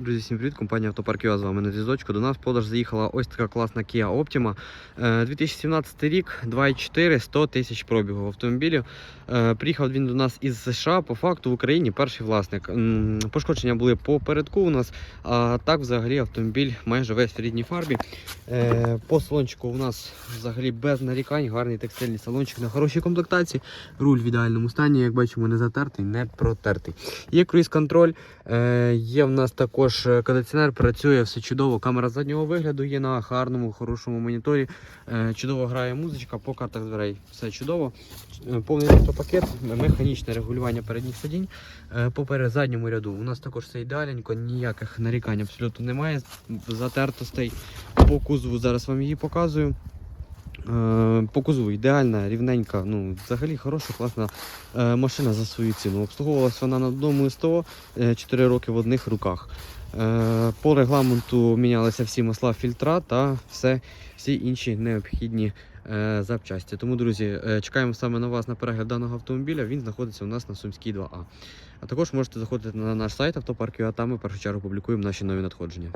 Друзі, всім привіт, компанія Автопарк ЮА з вами на зв'язочку. До нас в продаж заїхала ось така класна Kia Optima. Е, 2017 рік, 2,4, 100 тисяч пробігу автомобілів. Е, Приїхав він до нас із США, по факту в Україні перший власник. Пошкодження були по передку у нас, а так взагалі автомобіль майже весь в рідній фарбі. Е, По салончику у нас взагалі без нарікань, гарний текстильний салончик на хорошій комплектації. Руль в ідеальному стані, як бачимо, не затертий, не протертий. Є круїз-контроль, е, є в нас також е, кондиціонер, працює все чудово. Камера заднього вигляду є на гарному, хорошому моніторі. Е, чудово грає музичка по картах дверей. Все чудово. Е, Повний електропакет, механічне регулювання передніх сидінь. По задньому ряду у нас також все ідеальненько, ніяких нарікань абсолютно немає. Затертостей по кузову зараз вам її показую. Е, По кузову ідеальна, рівненька, ну взагалі хороша, класна е, машина за свою ціну. Обслуговувалась вона на одному СТО 4 роки в одних руках. Е, По регламенту мінялися всі масла фільтра та все, всі інші необхідні е, запчасті. Тому, друзі, е, чекаємо саме на вас на перегляд даного автомобіля. Він знаходиться у нас на Сумській 2А. А також можете заходити на наш сайт автопарк.ua, там ми першу чергу публікуємо наші нові надходження.